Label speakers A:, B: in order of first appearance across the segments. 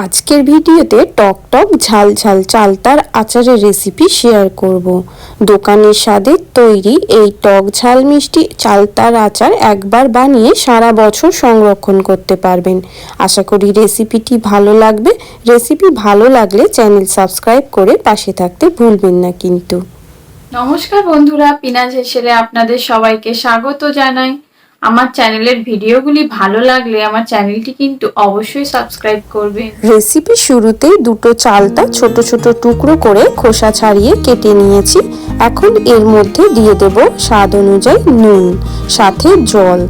A: আজকের ভিডিওতে টক টক ঝাল ঝাল চালতার আচারের রেসিপি শেয়ার করব। দোকানের স্বাদের তৈরি এই টক ঝাল মিষ্টি চালতার আচার একবার বানিয়ে সারা বছর সংরক্ষণ করতে পারবেন। আশা করি রেসিপিটি ভালো লাগবে। রেসিপি ভালো লাগলে চ্যানেল সাবস্ক্রাইব করে পাশে থাকতে ভুলবেন না কিন্তু।
B: নমস্কার বন্ধুরা পিনাজ হেসেলে আপনাদের সবাইকে স্বাগত জানাই। আমার চ্যানেলের ভিডিওগুলি ভালো লাগলে আমার চ্যানেলটি কিন্তু অবশ্যই সাবস্ক্রাইব করবেন।
A: রেসিপি শুরুতেই দুটো চালটা ছোট ছোট টুকরো করে খোসা ছাড়িয়ে কেটে নিয়েছি। এখন এর মধ্যে দিয়ে দেব স্বাদ অনুযায়ী নুন, সাথে জল।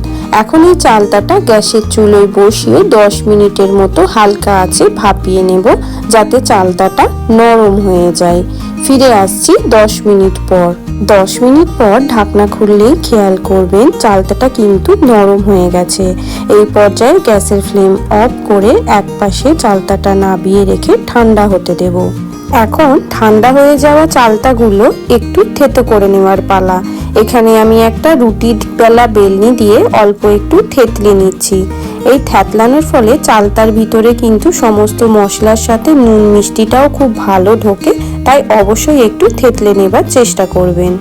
A: এখন এই চালতাটা গ্যাসের চুলোয় বসিয়ে দশ মিনিটের মতো হালকা আছে ভাপিয়ে নেব, যাতে চালতাটা নরম হয়ে যায়। ফিরে আসছি দশ মিনিট পর। দশ মিনিট পর ঢাকনা খুললেই খেয়াল করবেন চালতাটা কিন্তু নরম হয়ে গেছে। এই পর্যায়ে গ্যাসের ফ্লেম অফ করে এক পাশে চালতাটা নাবিয়ে রেখে ঠান্ডা হতে দেব। এখন ঠান্ডা হয়ে যাওয়া চালতাগুলো একটু থেতো করে নেওয়ার পালা। এখানে আমি একটা রুটির বেলা বেলনি দিয়ে অল্প একটু থেতলে নিচ্ছি। এই থ্যাতলানোর ফলে চালতার ভিতরে কিন্তু সমস্ত মশলার সাথে নুন মিষ্টিটাও খুব ভালো ঢোকে, তাই অবশ্যই একটু থেতলে নেবার চেষ্টা করবেন।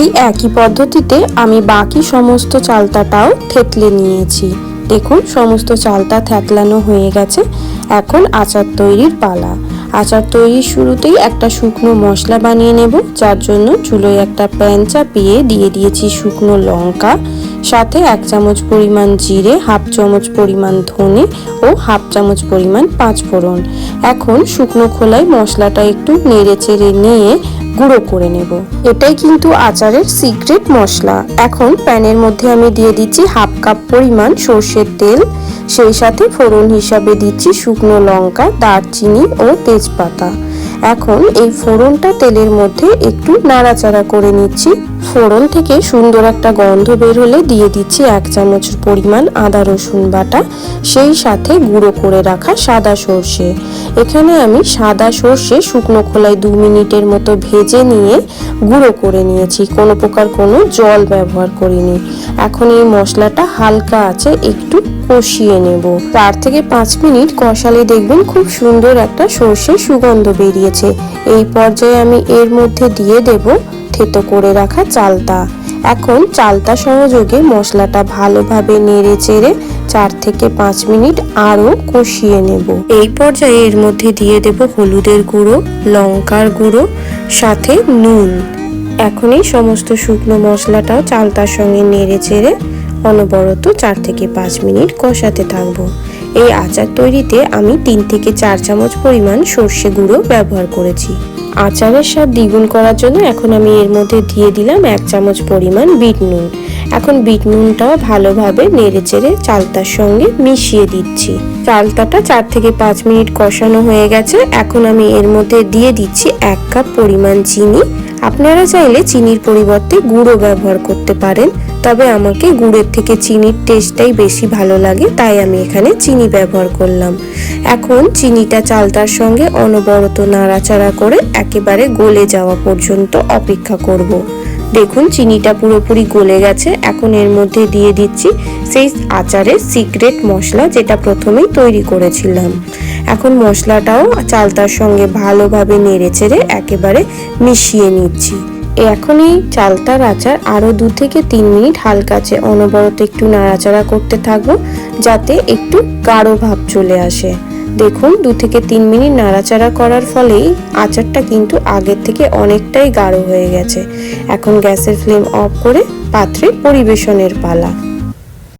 A: এই একই পদ্ধতিতে আমি বাকি সমস্ত চালতাটাও থেতলে নিয়েছি। দেখুন, সমস্ত চালতা থ্যাতলানো হয়ে গেছে। এখন আচার তৈরির পালা। আচার তৈরির শুরুতেই একটা শুকনো মশলা বানিয়ে নেব, যার জন্য চুলোয় একটা প্যান চাপিয়ে দিয়ে দিয়েছি শুকনো লঙ্কা। সাথে এক চামচ পরিমাণ জিরে, হাফ চামচ পরিমাণ ধনে ও হাফ চামচ পরিমাণ পাঁচ ফোড়ন এখন শুকনো খোলায় মশলাটা একটু নেড়ে চেড়ে নিয়ে গুঁড়ো করে নেব। এটাই কিন্তু আচারের সিক্রেট মশলা। এখন প্যানের মধ্যে আমি দিয়ে দিচ্ছি হাফ কাপ পরিমাণ সর্ষের তেল। সেই সাথে ফোড়ন হিসাবে দিচ্ছি শুকনো লঙ্কা, দারচিনি ও তেজপাতা। এখন এই ফোড়নটা তেলের মধ্যে একটু নাড়াচাড়া করে নিচ্ছি। ফোড়ন থেকে সুন্দর একটা গন্ধ বের হলে দিয়ে দিচ্ছি এক চামচ পরিমাণ আদা রসুন বাটা, সেই সাথে গুঁড়ো করে রাখা সাদা সর্ষে। এখানে আমি সাদা সর্ষে শুকনো খোলায় দু মিনিটের মতো ভেজে নিয়ে গুঁড়ো করে নিয়েছি। কোনো প্রকার কোনো জল ব্যবহার করিনি। এখন এই মশলাটা হালকা আছে, একটু কষিয়ে নেব। চার থেকে পাঁচ মিনিট কষালে দেখবেন খুব সুন্দর একটা সর্ষের সুগন্ধ বেরিয়েছে। এই পর্যায়ে আমি এর মধ্যে দিয়ে দেব থেতো করে রাখা চালতা। এখন চালতা সহযোগে মশলাটা ভালোভাবে নেড়ে চেড়ে চার থেকে পাঁচ মিনিট আরও কষিয়ে নেব। এই পর্যায়ে এর মধ্যে দিয়ে দেব হলুদের গুঁড়ো, লঙ্কার গুঁড়ো, সাথে নুন। এখনই সমস্ত শুকনো মশলাটাও চালতার সঙ্গে নেড়ে চেড়ে অনবরত চার থেকে পাঁচ মিনিট কষাতে থাকব। এই আচার তৈরিতে আমি তিন থেকে চার চামচ পরিমাণ সর্ষে গুঁড়ো ব্যবহার করেছি। আচারের স্বাদ দ্বিগুণ করার জন্য এখন আমি এর মধ্যে দিয়ে দিলাম এক চামচ পরিমাণ বিট নুন। এখন বিট নুনটাও ভালোভাবে নেড়ে চেড়ে চালতার সঙ্গে মিশিয়ে দিচ্ছি। চালতাটা চার থেকে পাঁচ মিনিট কষানো হয়ে গেছে। এখন আমি এর মধ্যে দিয়ে দিচ্ছি এক কাপ পরিমাণ চিনি। আপনারা চাইলে চিনির পরিবর্তে গুঁড়ো ব্যবহার করতে পারেন। তবে আমাকে গুড়ের থেকে চিনির টেস্টটাই বেশি ভালো লাগে, তাই আমি এখানে চিনি ব্যবহার করলাম। এখন চিনিটা চালতার সঙ্গে অনবরত নাড়াচাড়া করে একেবারে গলে যাওয়া পর্যন্ত অপেক্ষা করব। দেখুন, চিনিটা পুরোপুরি গলে গেছে। এখন এর মধ্যে দিয়ে দিচ্ছি সেই আচারের সিক্রেট মশলা যেটা প্রথমেই তৈরি করেছিলাম। এখন মশলাটাও চালতার সঙ্গে ভালোভাবে নেড়ে চেড়ে একেবারে মিশিয়ে নিচ্ছি। এখন এই চালতার আচার আরও দু থেকে তিন মিনিট হালকা চেয়ে অনবরত একটু নাড়াচাড়া করতে থাকব, যাতে একটু গাঢ় ভাব চলে আসে। দেখুন, দু থেকে তিন মিনিট নাড়াচাড়া করার ফলেই আচারটা কিন্তু আগের থেকে অনেকটাই গাঢ় হয়ে গেছে। এখন গ্যাসের ফ্লেম অফ করে পাত্রে পরিবেশনের পালা।